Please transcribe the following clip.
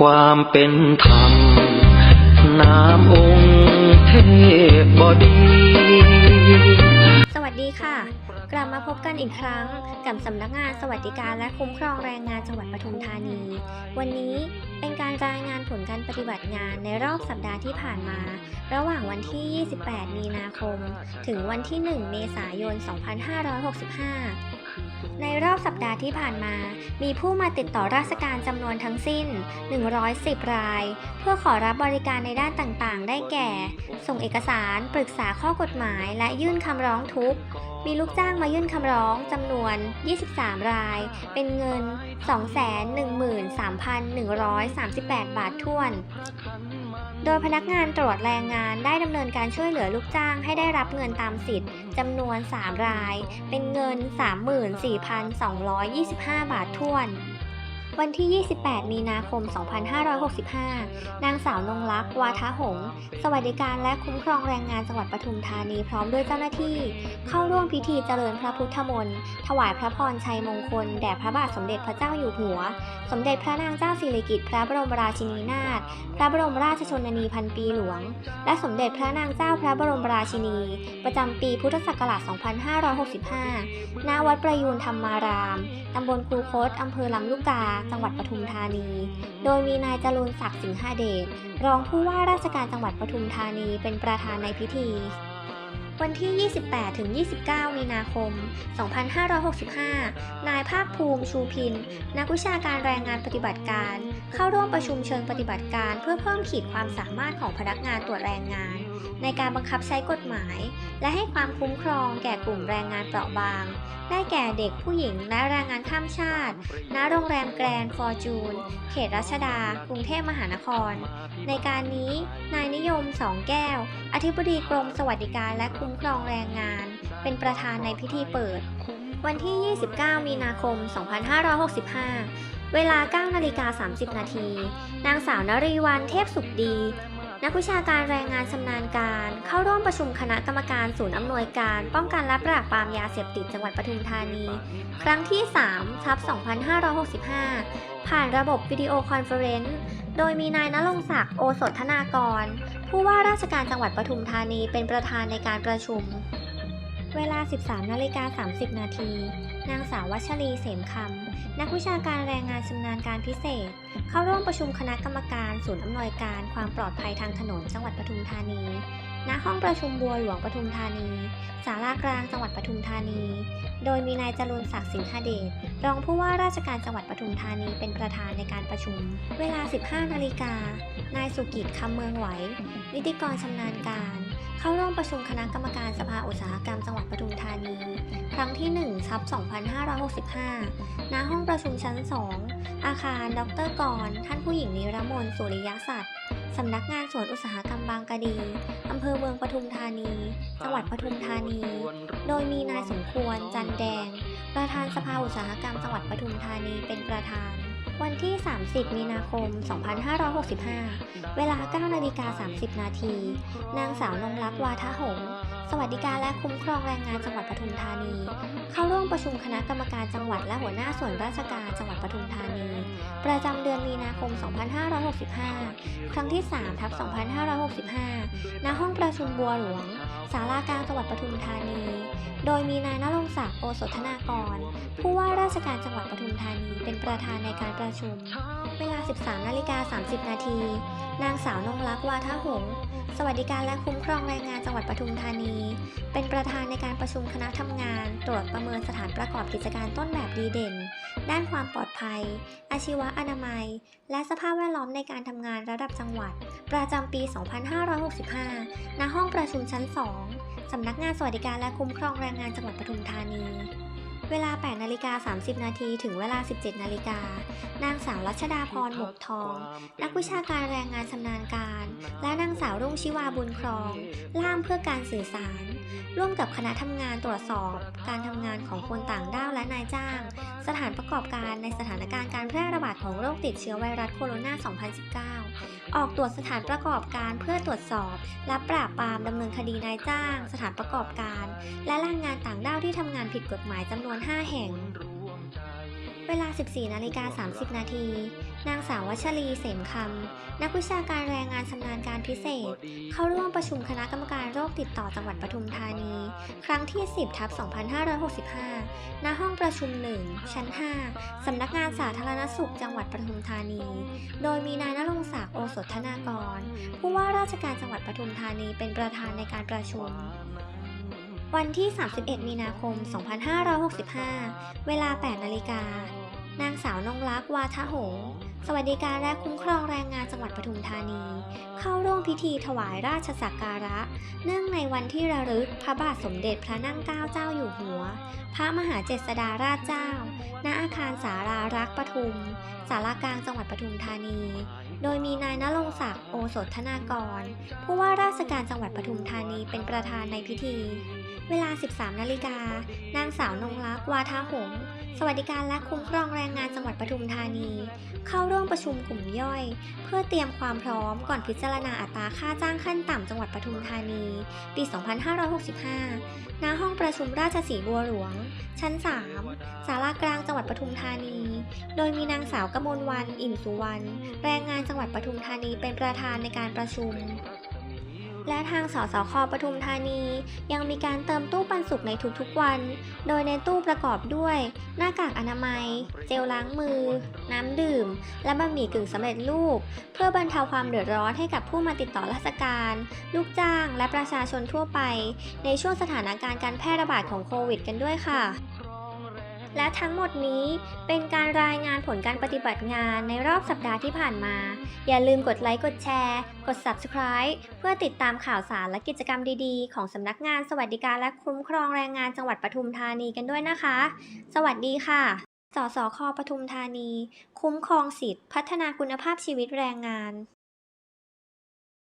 ความเป็นธรรมน้ำองค์เทพบดี สวัสดีค่ะ กลับมาพบกันอีกครั้งกับสำนักงานสวัสดิการและคุ้มครองแรงงานจังหวัดปทุมธานี วันนี้เป็นการรายงานผลการปฏิบัติงานในรอบสัปดาห์ที่ผ่านมา ระหว่างวันที่ 28 มีนาคม ถึงวันที่ 1 เมษายน 2565 ในรอบสัปดาห์ที่ผ่านมา มีผู้มาติดต่อราชการจำนวนทั้งสิ้น 110 ราย เพื่อขอรับบริการในด้านต่างๆ ได้แก่ ส่งเอกสาร ปรึกษาข้อกฎหมาย และยื่นคำร้องทุกข์ มีลูกจ้างมายื่นคำร้องจำนวน 23 ราย เป็นเงิน 213,138 บาทถ้วน โดยพนักงานตรวจแรงงานได้ดำเนินการช่วยเหลือลูกจ้างให้ได้รับเงินตามสิทธิ์จำนวน 3 ราย เป็นเงิน 34,225 บาทถ้วน วันที่ 28 มีนาคม 2565 นางสาวนงลักษณ์วาทะหงษ์สวัสดิการและคุ้มครองแรงงานจังหวัดปทุมธานีพร้อมด้วยเจ้าหน้าที่ เข้าร่วมพิธีเจริญพระพุทธมนต์ ถวายพระพรชัยมงคล แด่พระบาทสมเด็จพระเจ้าอยู่หัว สมเด็จพระนางเจ้าสิริกิติ์พระบรมราชินีนาถ พระบรมราชชนนีพันปีหลวง และสมเด็จพระนางเจ้าพระบรมราชินี ประจำปีพุทธศักราช 2565 ณ วัดประยูนธรรมาราม ตำบลคูคตอำเภอลำลูกกาจังหวัดปทุมธานี โดยมีนายจรูนศักดิ์สิงหาเดชรองผู้ว่าราชการจังหวัดปทุมธานีเป็นประธานในพิธี วันที่ 28-29 มีนาคม 2565 นายภาคภูมิชูพิน นักวิชาการแรงงานปฏิบัติการ เข้าร่วมประชุมเชิงปฏิบัติการ เพื่อเพิ่มขีดความสามารถของพนักงานตรวจแรงงาน ในการบังคับใช้กฎหมาย และให้ความคุ้มครองแก่กลุ่มแรงงานเปราะบาง ได้แก่เด็กผู้หญิงและแรงงานข้ามชาติ ณ โรงแรมแกรนด์ฟอร์จูน เขตรัชดา กรุงเทพมหานคร ในการนี้ นายนิยมสองแก้ว อธิบดีกรมสวัสดิการและคุุ้มครองแรงงาน เป็นประธานในพิธีเปิด วันที่ 29 มีนาคม 2565 เวลา 9 นาฬิกา 30 นาที นางสาวนรีวันเทพสุขดี นักวิชาการแรงงานชำนาญการ เข้าร่วมประชุมคณะกรรมการศูนย์อำนวยการ ป้องกันและปราบปรามยาเสพติดจังหวัดปทุมธานี ครั้งที่3ทับ2565 ผ่านระบบวิดีโอคอนเฟอเรนซ์ โดยมีนายณรงศักดิ์โอสถธนากร ผู้ว่าราชการจังหวัดปทุมธานีเป็นประธานในการประชุม เวลา 13นาฬิกา30 นาที นางสาววัชรีเสมคำ นักวิชาการแรงงานชำนาญการพิเศษ เข้าร่วมประชุมคณะกรรมการศูนย์อำนวยการความปลอดภัยทางถนนจังหวัดปทุมธานี ณห้องประชุมบัวหลวงปทุมธานีศาลากลางจังหวัดปทุมธานี โดยมีนายจรุนศักดิ์สิงหเดช รองผู้ว่าราชการจังหวัดปทุมธานีเป็นประธานในการประชุม เวลา 15 นาฬิกา นายสุกิจคำเมืองไหว นิติกรชำนาญการ เข้าร่วมประชุมคณะกรรมการสภาอุตสาหกรรมจังหวัดปทุมธานี ครั้งที่1ทับ2565 ณ ห้องประชุมชั้น 2 อาคาร ดรกร ท่านผู้หญิงนิรมนสุริยศักดิ์ สำนักงานสวนอุตสาหกรรมบางกะดี อำเภอเมืองปทุมธานี จังหวัดปทุมธานี โดยมีนายสมควร จันแดง ประธานสภาอุตสาหกรรมจังหวัดปทุมธานีเป็นประธาน วันที่ 30 มีนาคม 2565 เวลา 9 นาฬิกา 30 นาที นางสาวนงรักวาทะหงสวัสดิการและคุ้มครองแรงงานจังหวัดปทุมธานี องประชุมคณะกรรมการจังหวัดและหัวหน้าส่วนราชการจังหวัดปทุมธานี ประจำเดือนมีนาคม 2565 ครั้งที่3ทับ2565 ณ ห้องประชุมบัวหลวง ศาลากลางจังหวัดปทุมธานี โดยมีนายณรงศักดิ์โอสถนากร ผู้ว่าราชการจังหวัดปทุมธานีเป็นประธานในการประชุม เวลา 13 นาฬิกา 30 นาที นางสาวนงรักษ์วาทหงษ์สวัสดิการและคุ้มครองแรงงานจังหวัดปทุมธานี เป็นประธานในการประชุมคณะทำงาน ตรวจประเมินสถานประกอบกิจการต้นแบบดีเด่น ด้านความปลอดภัย อาชีวะอนามัย และสภาพแวดล้อมในการทำงานระดับจังหวัด ประจำปี 2565 ณ ห้องประชุมชั้น 2 สำนักงานสวัสดิการและคุ้มครองแรงงานจังหวัดปทุมธานี เวลา 8 นาฬิกา 30 นาทีถึงเวลา 17 นาฬิกา นางสาวรัชดาพรหมกทอง นักวิชาการแรงงานชำนาญการ และน สาวรุ่งชิวาบุญครอง ล่ามเพื่อการสื่อสาร ร่วมกับคณะทำงานตรวจสอบ การทำงานของคนต่างด้าวและนายจ้าง สถานประกอบการในสถานการณ์การแพร่ระบาดของโรคติดเชื้อไวรัสโคโรนา 2019 ออกตรวจสถานประกอบการเพื่อตรวจสอบ และปราบปรามดำเนินคดีนายจ้าง สถานประกอบการ และแรงงานต่างด้าวที่ทำงานผิดกฎหมายจำนวน 5 แห่ง เวลา 14นาฬิกา30 นาที นางสาววัชรีเสมคำ นักวิชาการแรงงานชำนาญการพิเศษ เข้าร่วมประชุมคณะกรรมการโรคติดต่อจังหวัดปทุมธานี ครั้งที่ 10ทับ2565 ณ ห้องประชุม 1 ชั้น 5 สำนักงานสาธารณสุขจังหวัดปทุมธานี โดยมีนายณรงศักดิ์โอสถนากร ผู้ว่าราชการจังหวัดปทุมธานีเป็นประธานในการประชุมวันที่ 31 มีนาคม 2565 เวลา 8 นาฬิกา นางสาวนงรักษ์วาทะหงษ์สวัสดิการและคุ้มครองแรงงานจังหวัดปทุมธานี เข้าร่วมพิธีถวายราชสักการะ เนื่องในวันที่ระลึกพระบาทสมเด็จพระนั่งเกล้าเจ้าอยู่หัว พระมหาเจษฎาราชเจ้า ณ อาคารสารารักษ์ปทุม สารากลางจังหวัดปทุมธานี โดยมีนายณรงค์ศักดิ์โอสถธนากร ผู้ว่าราชการจังหวัดปทุมธานีเป็นประธานในพิธี เวลา 13 นาฬิกา นางสาวนงรักษ์วาทาหง สวัสดิการและคุ้มครองแรงงานจังหวัดปทุมธานี เข้าร่วมประชุมกลุ่มย่อย เพื่อเตรียมความพร้อมก่อนพิจารณาอัตราค่าจ้างขั้นต่ำจังหวัดปทุมธานี ปี 2565 ณ ห้องประชุมราชสีบัวหลวง ชั้น 3 ศาลากลางจังหวัดปทุมธานี โดยมีนางสาวกมลวัน อิ่มสุวรรณ แรงงานจังหวัดปทุมธานีเป็นประธานในการประชุม และทางสสคปทุมธานี ยังมีการเติมตู้ปันสุกในทุกๆวัน โดยในตู้ประกอบด้วย หน้ากากอนามัย เจลล้างมือ น้ำดื่ม และบะหมี่กึ่งสำเร็จรูป เพื่อบรรเทาความเดือดร้อนให้กับผู้มาติดต่อราชการ ลูกจ้าง และประชาชนทั่วไป ในช่วงสถานการณ์การแพร่ระบาดของโควิด กันด้วยค่ะ และทั้งหมดนี้เป็นการรายงานผลการปฏิบัติงานในรอบสัปดาห์ที่ผ่านมา อย่าลืมกดไลค์ กดแชร์ กด Subscribe เพื่อติดตามข่าวสารและกิจกรรมดีๆ ของสำนักงานสวัสดิการและคุ้มครองแรงงานจังหวัดปทุมธานีกันด้วยนะคะ สวัสดีค่ะ สสค ปทุมธานี คุ้มครองสิทธิพัฒนาคุณภาพชีวิตแรงงาน